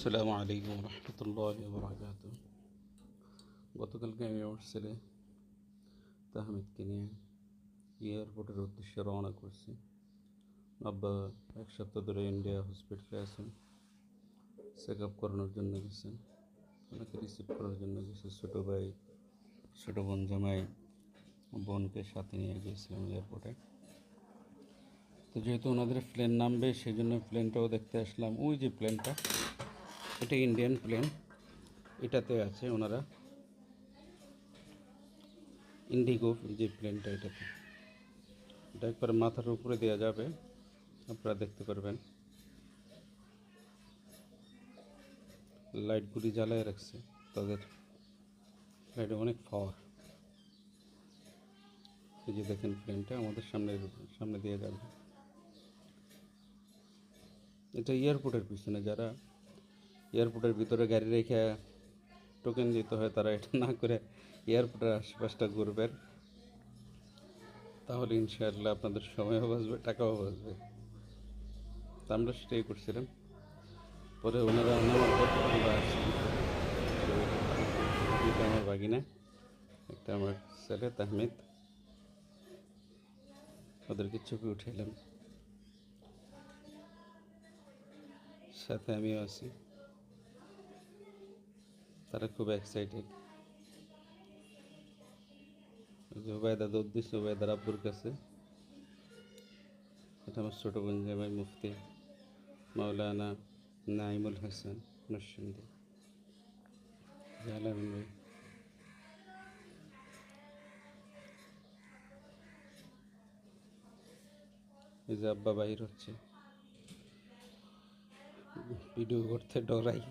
আসসালামু আলাইকুম রহমতুল্লাহ বরাকাত গতকালকে আমি আমার ছেলে তাহমিদকে নিয়ে এয়ারপোর্টের উদ্দেশ্যে রওনা করছি। আব্বা এক সপ্তাহ ধরে ইন্ডিয়া হসপিটালে আছেন চেক আপ করানোর জন্য গেছেন, ওনাকে রিসিভ করার জন্য গেছে। ছোটো ভাই, ছোটো বোন জামাই, বোনকে সাথে নিয়ে গিয়েছিলাম এয়ারপোর্টে। তো যেহেতু ওনাদের প্লেন নামবে সেই জন্য প্লেনটাও দেখতে আসলাম। ওই যে প্লেনটা এটা ইন্ডিয়ান প্লেন এটাতে আছে ওনারা ইন্ডিগো যে প্লেনটা এটাতে। এটা একবার মাথার উপরে দেওয়া যাবে, আপনারা দেখতে পারবেন। লাইটগুলি জ্বালায় রাখছে, তাদের লাইটে অনেক পাওয়ার এই যে দেখেন প্লেনটা আমাদের সামনে সামনে দিয়ে যাবে। এটা এয়ারপোর্টের পিছনে যারা এয়ারপোর্টের ভিতরে গাড়ি রেখে টোকেন দিতে হয় তারা এটা না করে এয়ারপোর্টের আশেপাশটা ঘুরবেন তাহলে ইনশাআল্লাহ আপনাদের সময়ও বাঁচবে, টাকাও বাঁচবে। তা আমরা সেটাই করছিলাম। পরে ওনারা আমার বাগিনা একটা আমার ছেলে, তাহমিদ। ওদেরকে ছবি উঠাইলাম। সাথে আমিও আছি। তারা খুব এক্সাইটেড জুবাইদা দৌড় দিচ্ছে জুবাইদার আব্বুর কাছে। এটা আমার ছোটো বোন জামাই মুফতি, মাওলানা নাইমুল হাসান নরসিংদী। জালামিন ভাই এই যে আব্বা বাহির হচ্ছে। ভিডিও করতে ডরাই।